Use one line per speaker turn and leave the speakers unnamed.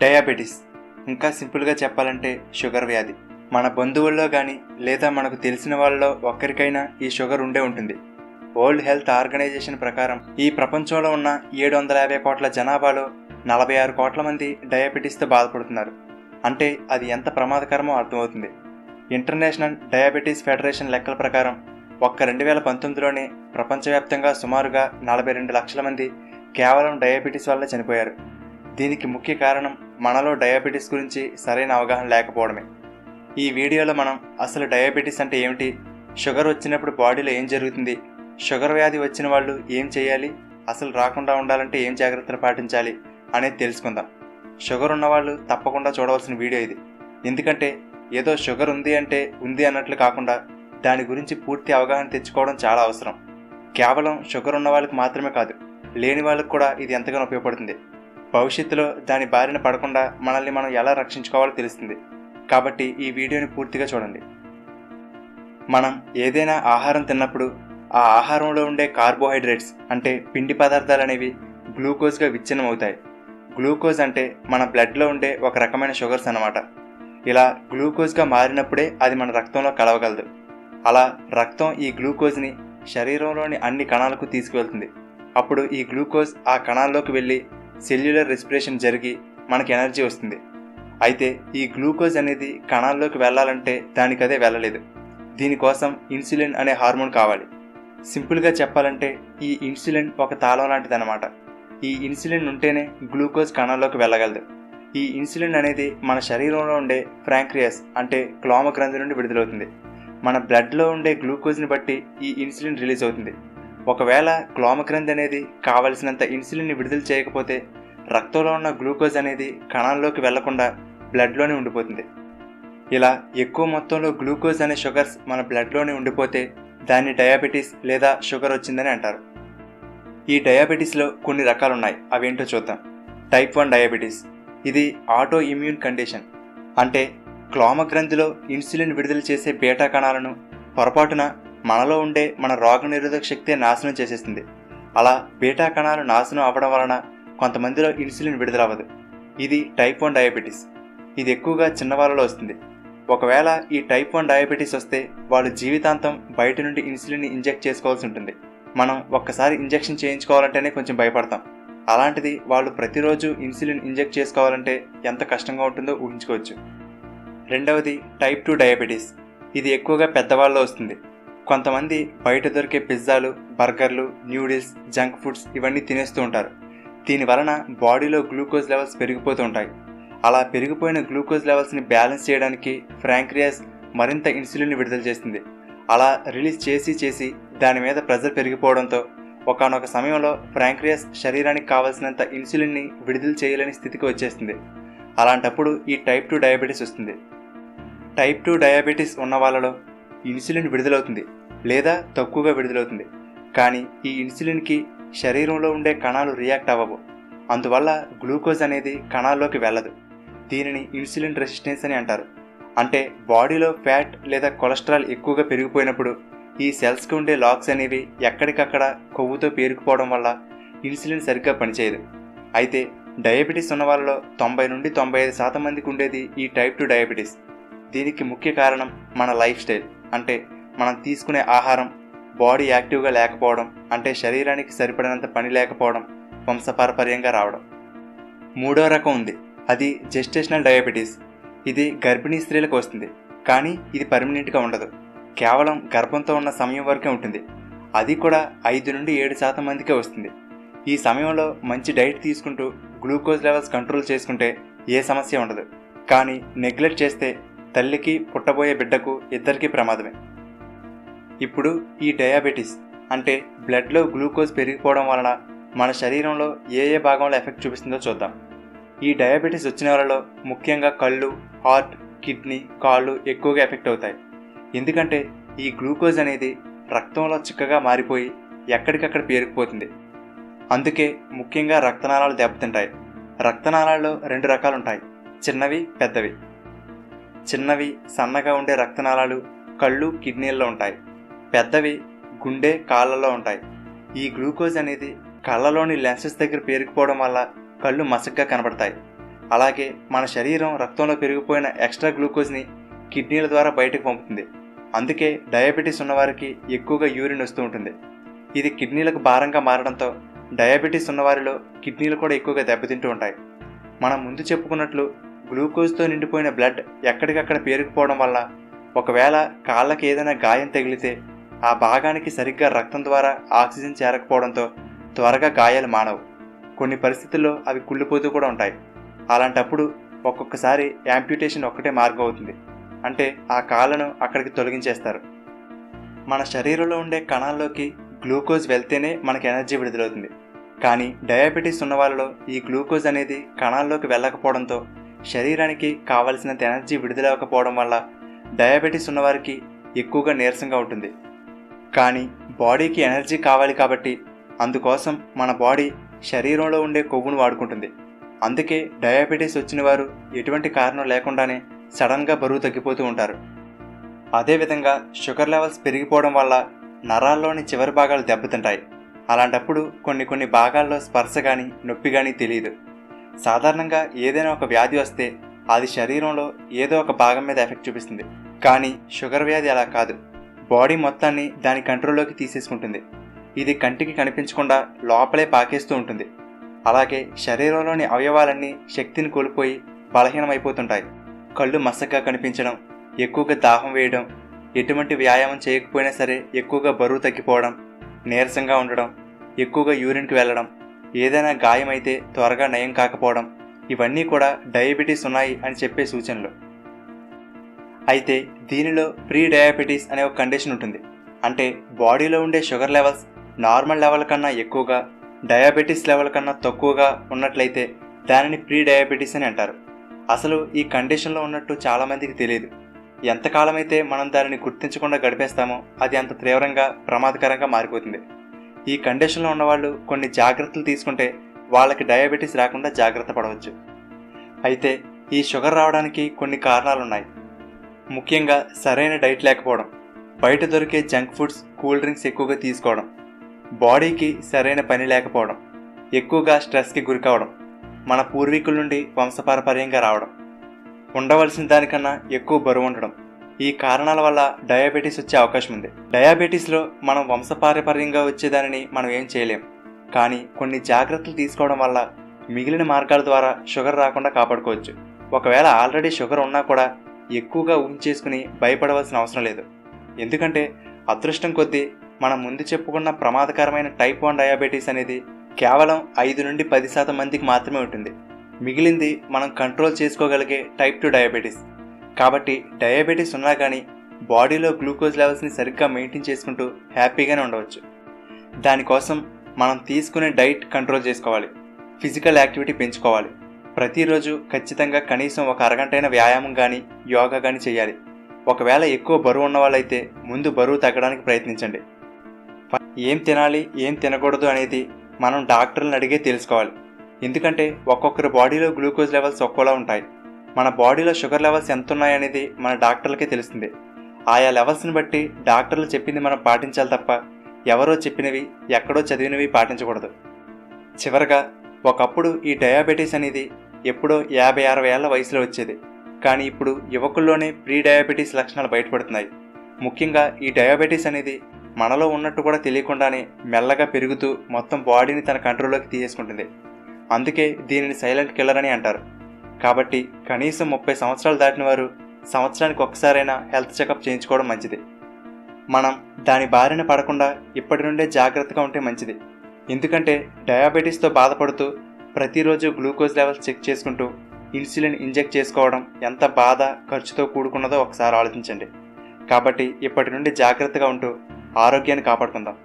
Diabetes. ఇంకా సింపుల్గా చెప్పాలంటే షుగర్ వ్యాధి. మన బంధువుల్లో కానీ లేదా మనకు తెలిసిన వాళ్ళలో ఒక్కరికైనా ఈ షుగర్ ఉండే ఉంటుంది. వరల్డ్ హెల్త్ ఆర్గనైజేషన్ ప్రకారం ఈ ప్రపంచంలో ఉన్న ఏడు వందల యాభై కోట్ల జనాభాలో నలభై ఆరు కోట్ల మంది డయాబెటీస్తో బాధపడుతున్నారు. అంటే అది ఎంత ప్రమాదకరమో అర్థమవుతుంది. ఇంటర్నేషనల్ డయాబెటీస్ ఫెడరేషన్ లెక్కల ప్రకారం ఒక్క రెండు వేల పంతొమ్మిదిలోనే ప్రపంచవ్యాప్తంగా సుమారుగా నలభై రెండు లక్షల మంది కేవలం డయాబెటీస్ వల్ల చనిపోయారు. దీనికి ముఖ్య కారణం మనలో డయాబెటీస్ గురించి సరైన అవగాహన లేకపోవడమే. ఈ వీడియోలో మనం అసలు డయాబెటీస్ అంటే ఏమిటి? షుగర్ వచ్చినప్పుడు బాడీలో ఏం జరుగుతుంది? షుగర్ వ్యాధి వచ్చిన వాళ్ళు ఏం చేయాలి? అసలు రాకుండా ఉండాలంటే ఏం జాగ్రత్తలు పాటించాలి అనేది తెలుసుకుందాం. షుగర్ ఉన్నవాళ్ళు తప్పకుండా చూడవలసిన వీడియో ఇది. ఎందుకంటే ఏదో షుగర్ ఉంది అంటే ఉంది అన్నట్లు కాకుండా దాని గురించి పూర్తి అవగాహన తెచ్చుకోవడం చాలా అవసరం. కేవలం షుగర్ ఉన్న వాళ్ళకి మాత్రమే కాదు లేని వాళ్ళకి కూడా ఇది ఎంతగానో ఉపయోగపడుతుంది. భవిష్యత్తులో దాని బారిన పడకుండా మనల్ని మనం ఎలా రక్షించుకోవాలో తెలుస్తుంది. కాబట్టి ఈ వీడియోని పూర్తిగా చూడండి. మనం ఏదైనా ఆహారం తిన్నప్పుడు ఆ ఆహారంలో ఉండే కార్బోహైడ్రేట్స్ అంటే పిండి పదార్థాలు అనేవి గ్లూకోజ్గా విచ్ఛిన్నం అవుతాయి గ్లూకోజ్ అంటే మన బ్లడ్లో ఉండే ఒక రకమైన షుగర్స్ అన్నమాట. ఇలా గ్లూకోజ్గా మారినప్పుడే అది మన రక్తంలో కలవగలదు. అలా రక్తం ఈ గ్లూకోజ్ని శరీరంలోని అన్ని కణాలకు తీసుకువెళ్తుంది. అప్పుడు ఈ గ్లూకోజ్ ఆ కణాల్లోకి వెళ్ళి సెల్యులర్ రెస్పిరేషన్ జరిగి మనకి ఎనర్జీ వస్తుంది. అయితే ఈ గ్లూకోజ్ అనేది కణాల్లోకి వెళ్ళాలంటే దానికదే వెళ్ళలేదు. దీనికోసం ఇన్సులిన్ అనే హార్మోన్ కావాలి. సింపుల్గా చెప్పాలంటే ఈ ఇన్సులిన్ ఒక తాళం లాంటిదన్నమాట. ఈ ఇన్సులిన్ ఉంటేనే గ్లూకోజ్ కణాల్లోకి వెళ్ళగలదు. ఈ ఇన్సులిన్ అనేది మన శరీరంలో ఉండే ఫ్రాంక్రియస్ అంటే క్లోమ గ్రంథి నుండి విడుదలవుతుంది. మన బ్లడ్లో ఉండే గ్లూకోజ్ని బట్టి ఈ ఇన్సులిన్ రిలీజ్ అవుతుంది. ఒకవేళ క్లోమ గ్రంథి అనేది కావలసినంత ఇన్సులిన్ విడుదల చేయకపోతే రక్తంలో ఉన్న గ్లూకోజ్ అనేది కణాల్లోకి వెళ్ళకుండా బ్లడ్లోనే ఉండిపోతుంది. ఇలా ఎక్కువ మొత్తంలో గ్లూకోజ్ అనే షుగర్స్ మన బ్లడ్లోనే ఉండిపోతే దాన్ని డయాబెటీస్ లేదా షుగర్ వచ్చిందని అంటారు. ఈ డయాబెటీస్లో కొన్ని రకాలు ఉన్నాయి అవేంటో చూద్దాం. Type one diabetes. ఇది ఆటో ఇమ్యూన్ కండిషన్. అంటే క్లోమ గ్రంథిలో ఇన్సులిన్ విడుదల చేసే బీటా కణాలను పొరపాటున మనలో ఉండే మన రోగనిరోధక శక్తి నాశనం చేసేస్తుంది. అలా బీటా కణాలు నాశనం అవ్వడం వలన కొంతమందిలో ఇన్సులిన్ విడుదలవ్వదు. ఇది టైప్ వన్ డయాబెటీస్. ఇది ఎక్కువగా చిన్నవాళ్ళలో వస్తుంది. ఒకవేళ ఈ టైప్ వన్ డయాబెటీస్ వస్తే వాళ్ళు జీవితాంతం బయట నుండి ఇన్సులిన్ ఇంజెక్ట్ చేసుకోవాల్సి ఉంటుంది. మనం ఒక్కసారి ఇంజెక్షన్ చేయించుకోవాలంటేనే కొంచెం భయపడతాం. అలాంటిది వాళ్ళు ప్రతిరోజు ఇన్సులిన్ ఇంజెక్ట్ చేసుకోవాలంటే ఎంత కష్టంగా ఉంటుందో ఊహించుకోవచ్చు. రెండవది టైప్ టూ డయాబెటీస్. ఇది ఎక్కువగా పెద్దవాళ్ళలో వస్తుంది. కొంతమంది బయట దొరికే పిజ్జాలు బర్గర్లు న్యూడిల్స్ జంక్ ఫుడ్స్ ఇవన్నీ తినేస్తూ ఉంటారు. దీని వలన బాడీలో గ్లూకోజ్ లెవెల్స్ పెరిగిపోతూ ఉంటాయి. అలా పెరిగిపోయిన గ్లూకోజ్ లెవెల్స్ని బ్యాలెన్స్ చేయడానికి ఫ్రాంక్రియాస్ మరింత ఇన్సులిన్ విడుదల చేస్తుంది. అలా రిలీజ్ చేసి చేసి దాని మీద ప్రెజర్ పెరిగిపోవడంతో ఒకనొక సమయంలో ఫ్రాంక్రియాస్ శరీరానికి కావలసినంత ఇన్సులిన్ని విడుదల చేయలేని స్థితికి వచ్చేస్తుంది. అలాంటప్పుడు ఈ టైప్ టూ డయాబెటీస్ వస్తుంది. టైప్ టూ డయాబెటీస్ ఉన్న వాళ్ళలో ఇన్సులిన్ విడుదలవుతుంది లేదా తక్కువగా విడుదలవుతుంది. కానీ ఈ ఇన్సులిన్కి శరీరంలో ఉండే కణాలు రియాక్ట్ అవ్వవు. అందువల్ల గ్లూకోజ్ అనేది కణాల్లోకి వెళ్ళదు. దీనిని ఇన్సులిన్ రెసిస్టెన్స్ అని అంటారు. అంటే బాడీలో ఫ్యాట్ లేదా కొలెస్ట్రాల్ ఎక్కువగా పెరిగిపోయినప్పుడు ఈ సెల్స్కి ఉండే లాక్స్ అనేవి ఎక్కడికక్కడ కొవ్వుతో పేరుకుపోవడం వల్ల ఇన్సులిన్ సరిగ్గా పనిచేయదు. అయితే డయాబెటీస్ ఉన్న వాళ్ళలో తొంభై నుండి తొంభై ఐదు శాతం మందికి ఉండేది ఈ టైప్ టు డయాబెటీస్. దీనికి ముఖ్య కారణం మన లైఫ్ స్టైల్. అంటే మనం తీసుకునే ఆహారం బాడీ యాక్టివ్గా లేకపోవడం అంటే శరీరానికి సరిపడినంత పని లేకపోవడం వంశపారపర్యంగా రావడం. మూడో రకం ఉంది. అది జెస్టేషనల్ డయాబెటీస్ ఇది గర్భిణీ స్త్రీలకు వస్తుంది. కానీ ఇది పర్మనెంట్గా ఉండదు. కేవలం గర్భంతో ఉన్న సమయం వరకే ఉంటుంది. అది కూడా ఐదు నుండి ఏడు శాతం మందికే వస్తుంది. ఈ సమయంలో మంచి డైట్ తీసుకుంటూ గ్లూకోజ్ లెవెల్స్ కంట్రోల్ చేసుకుంటే ఏ సమస్య ఉండదు. కానీ నెగ్లెక్ట్ చేస్తే తల్లికి పుట్టబోయే బిడ్డకు ఇద్దరికీ ప్రమాదమే. ఇప్పుడు ఈ డయాబెటీస్ అంటే బ్లడ్లో గ్లూకోజ్ పెరిగిపోవడం వలన మన శరీరంలో ఏ ఏ భాగంలో ఎఫెక్ట్ చూపిస్తుందో చూద్దాం. ఈ డయాబెటీస్ వచ్చిన వాళ్ళలో ముఖ్యంగా కళ్ళు హార్ట్ కిడ్నీ కాళ్ళు ఎక్కువగా ఎఫెక్ట్ అవుతాయి. ఎందుకంటే ఈ గ్లూకోజ్ అనేది రక్తంలో చిక్కగా మారిపోయి ఎక్కడికక్కడ పేరుకుపోతుంది. అందుకే ముఖ్యంగా రక్తనాళాలు దెబ్బతింటాయి. రక్తనాళాల్లో రెండు రకాలు ఉంటాయి చిన్నవి పెద్దవి. చిన్నవి సన్నగా ఉండే రక్తనాళాలు కళ్ళు కిడ్నీల్లో ఉంటాయి. పెద్దవి గుండె కాళ్ళలో ఉంటాయి. ఈ గ్లూకోజ్ అనేది కళ్ళలోని లెన్సెస్ దగ్గర పేరుకుపోవడం వల్ల కళ్ళు మసగ్గా కనబడతాయి. అలాగే మన శరీరం రక్తంలో పెరిగిపోయిన ఎక్స్ట్రా గ్లూకోజ్ని కిడ్నీల ద్వారా బయటకు పంపుతుంది. అందుకే డయాబెటీస్ ఉన్నవారికి ఎక్కువగా యూరిన్ వస్తూ ఉంటుంది. ఇది కిడ్నీలకు భారంగా మారడంతో డయాబెటీస్ ఉన్నవారిలో కిడ్నీలు కూడా ఎక్కువగా దెబ్బతింటూ ఉంటాయి. మనం ముందు చెప్పుకున్నట్లు గ్లూకోజ్తో నిండిపోయిన బ్లడ్ ఎక్కడికక్కడ పేరుకుపోవడం వల్ల ఒకవేళ కాళ్ళకి ఏదైనా గాయం తగిలితే ఆ భాగానికి సరిగ్గా రక్తం ద్వారా ఆక్సిజన్ చేరకపోవడంతో త్వరగా గాయాలు మానవు. కొన్ని పరిస్థితుల్లో అవి కుళ్ళిపోతూ కూడా ఉంటాయి. అలాంటప్పుడు ఒక్కొక్కసారి యాంప్యూటేషన్ ఒక్కటే మార్గం అవుతుంది. అంటే ఆ కాళ్ళను అక్కడికి తొలగించేస్తారు. మన శరీరంలో ఉండే కణాల్లోకి గ్లూకోజ్ వెళ్తేనే మనకి ఎనర్జీ విడుదలవుతుంది. కానీ డయాబెటీస్ ఉన్న వాళ్ళలో ఈ గ్లూకోజ్ అనేది కణాల్లోకి వెళ్ళకపోవడంతో శరీరానికి కావలసినంత ఎనర్జీ విడుదలవ్వకపోవడం వల్ల డయాబెటీస్ ఉన్నవారికి ఎక్కువగా నీరసంగా ఉంటుంది. కానీ బాడీకి ఎనర్జీ కావాలి కాబట్టి అందుకోసం మన బాడీ శరీరంలో ఉండే కొవ్వును వాడుకుంటుంది. అందుకే డయాబెటీస్ వచ్చిన వారు ఎటువంటి కారణం లేకుండానే సడన్గా బరువు తగ్గిపోతూ ఉంటారు. అదేవిధంగా షుగర్ లెవెల్స్ పెరిగిపోవడం వల్ల నరాల్లోని చివరి భాగాలు దెబ్బతింటాయి. అలాంటప్పుడు కొన్ని కొన్ని భాగాల్లో స్పర్శ కానీ నొప్పి కానీ తెలియదు. సాధారణంగా ఏదైనా ఒక వ్యాధి వస్తే అది శరీరంలో ఏదో ఒక భాగం మీద ఎఫెక్ట్ చూపిస్తుంది. కానీ షుగర్ వ్యాధి అలా కాదు. బాడీ మొత్తాన్ని దాని కంట్రోల్లోకి తీసేసుకుంటుంది. ఇది కంటికి కనిపించకుండా లోపలే పాకేస్తూ ఉంటుంది. అలాగే శరీరంలోని అవయవాలన్నీ శక్తిని కోల్పోయి బలహీనమైపోతుంటాయి. కళ్ళు మసగ్గా కనిపించడం ఎక్కువగా దాహం వేయడం ఎటువంటి వ్యాయామం చేయకపోయినా సరే ఎక్కువగా బరువు తగ్గిపోవడం నీరసంగా ఉండడం ఎక్కువగా యూరిన్కి వెళ్ళడం ఏదైనా గాయమైతే త్వరగా నయం కాకపోవడం ఇవన్నీ కూడా డయాబెటీస్ ఉన్నాయి అని చెప్పే సూచనలు. అయితే దీనిలో ప్రీ డయాబెటీస్ అనే ఒక కండిషన్ ఉంటుంది. అంటే బాడీలో ఉండే షుగర్ లెవెల్స్ నార్మల్ లెవెల్ కన్నా ఎక్కువగా డయాబెటీస్ లెవెల్ కన్నా తక్కువగా ఉన్నట్లయితే దానిని ప్రీ డయాబెటీస్ అని అంటారు. అసలు ఈ కండిషన్లో ఉన్నట్టు చాలామందికి తెలియదు. ఎంతకాలమైతే మనం దానిని గుర్తించకుండా గడిపేస్తామో అది అంత తీవ్రంగా ప్రమాదకరంగా మారిపోతుంది. ఈ కండిషన్లో ఉన్నవాళ్ళు కొన్ని జాగ్రత్తలు తీసుకుంటే వాళ్ళకి డయాబెటీస్ రాకుండా జాగ్రత్త పడవచ్చు. అయితే ఈ షుగర్ రావడానికి కొన్ని కారణాలు ఉన్నాయి ముఖ్యంగా సరైన డైట్ లేకపోవడం బయట దొరికే జంక్ ఫుడ్స్ కూల్ డ్రింక్స్ ఎక్కువగా తీసుకోవడం బాడీకి సరైన పని లేకపోవడం ఎక్కువగా స్ట్రెస్కి గురి కావడం మన పూర్వీకుల నుండి వంశపారపర్యంగా రావడం ఉండవలసిన దానికన్నా ఎక్కువ బరువు ఉండడం ఈ కారణాల వల్ల డయాబెటీస్ వచ్చే అవకాశం ఉంది. డయాబెటీస్లో మనం వంశపారపర్యంగా వచ్చేదానిని మనం ఏం చేయలేం. కానీ కొన్ని జాగ్రత్తలు తీసుకోవడం వల్ల మిగిలిన మార్గాల ద్వారా షుగర్ రాకుండా కాపాడుకోవచ్చు. ఒకవేళ ఆల్రెడీ షుగర్ ఉన్నా కూడా ఎక్కువగా ఊహించేసుకుని భయపడవలసిన అవసరం లేదు. ఎందుకంటే అదృష్టం కొద్దీ మనం ముందు చెప్పుకున్న ప్రమాదకరమైన టైప్ వన్ డయాబెటీస్ అనేది కేవలం ఐదు నుండి పది శాతం మందికి మాత్రమే ఉంటుంది. మిగిలింది మనం కంట్రోల్ చేసుకోగలిగే టైప్ టూ డయాబెటీస్. కాబట్టి డయాబెటీస్ ఉన్నా కానీ బాడీలో గ్లూకోజ్ లెవెల్స్ని సరిగ్గా మెయింటైన్ చేసుకుంటూ హ్యాపీగానే ఉండవచ్చు. దానికోసం మనం తీసుకునే డైట్ కంట్రోల్ చేసుకోవాలి. ఫిజికల్ యాక్టివిటీ పెంచుకోవాలి. ప్రతిరోజు ఖచ్చితంగా కనీసం ఒక అరగంటైన వ్యాయామం కానీ యోగా కానీ చేయాలి. ఒకవేళ ఎక్కువ బరువు ఉన్న వాళ్ళైతే ముందు బరువు తగ్గడానికి ప్రయత్నించండి. ఏం తినాలి ఏం తినకూడదు అనేది మనం డాక్టర్లను అడిగే తెలుసుకోవాలి. ఎందుకంటే ఒక్కొక్కరి బాడీలో గ్లూకోజ్ లెవెల్స్ ఒక్కోలా ఉంటాయి. మన బాడీలో షుగర్ లెవెల్స్ ఎంత ఉన్నాయనేది మన డాక్టర్లకే తెలుస్తుంది ఆయా లెవెల్స్ని బట్టి డాక్టర్లు చెప్పింది మనం పాటించాలి తప్ప ఎవరో చెప్పినవి ఎక్కడో చదివినవి పాటించకూడదు. చివరగా ఒకప్పుడు ఈ డయాబెటీస్ అనేది ఎప్పుడో యాభై అరవై ఏళ్ళ వయసులో వచ్చేది. కానీ ఇప్పుడు యువకుల్లోనే ప్రీ డయాబెటీస్ లక్షణాలు బయటపడుతున్నాయి. ముఖ్యంగా ఈ డయాబెటీస్ అనేది మనలో ఉన్నట్టు కూడా తెలియకుండానే మెల్లగా పెరుగుతూ మొత్తం బాడీని తన కంట్రోల్లోకి తీసేసుకుంటుంది. అందుకే దీనిని సైలెంట్ కిల్లర్ అని అంటారు. కాబట్టి కనీసం ముప్పై సంవత్సరాలు దాటిన వారు సంవత్సరానికి ఒక్కసారైనా హెల్త్ చెకప్ చేయించుకోవడం మంచిది. మనం దాని బారిన పడకుండా ఇప్పటి నుండే జాగ్రత్తగా ఉంటే మంచిది. ఎందుకంటే డయాబెటీస్తో బాధపడుతూ ప్రతిరోజు గ్లూకోజ్ లెవెల్స్ చెక్ చేసుకుంటూ ఇన్సులిన్ ఇంజెక్ట్ చేసుకోవడం ఎంత బాధ ఖర్చుతో కూడుకున్నదో ఒకసారి ఆలోచించండి. కాబట్టి ఇప్పటి నుండి జాగ్రత్తగా ఉంటూ ఆరోగ్యాన్ని కాపాడుకుందాం.